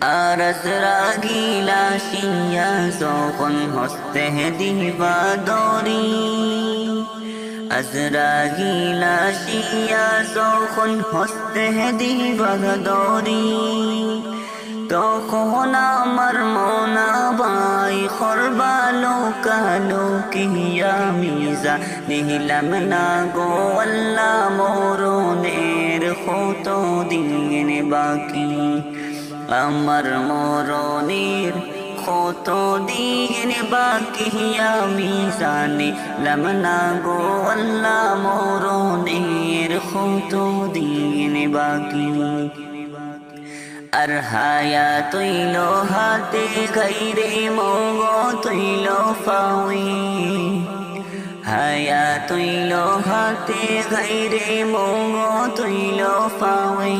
আরসরা গিলা শিয়া যখন হস্তে দিবা দরি আজরা গিলা শিয়া যখন হস্তে দিবা দরি তখন আমার মনা বাই খরবালো কালো কিয়া মিজা নিহিলাম না গো আল্লাহ মরণের কত দিন বাকি। আমার মরণের কত দিন বাকি আমি জানি। লামনা গো আল্লাহ, মরণের কত দিন বাকি। আর হায়া তৈল হাতে, গাইরে মগ তৈল পাওই হায়া তৈল হাতে, গাইরে মগ তৈল পাওই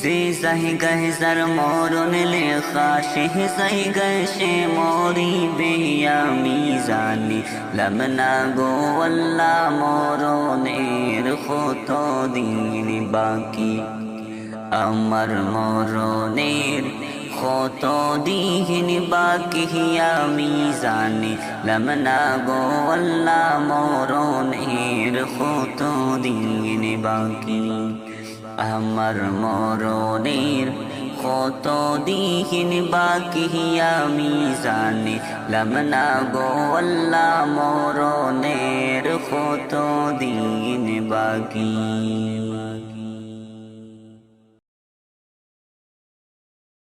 যে যাই গায়ে যার মরণ লেখা সে যাই গায়ে সে মরিবে আমি জানি লামনা গো আল্লাহ মরণের কত দিন বাকি আমার মরণের কত দিন বাকি আমি জানি লামনা গো আল্লাহ মরণের কত দিন বাকি আমার মরণের কত দিন বাকি আমি জানি। লামনা গো আল্লাহ মরণের কত দিন বাকি?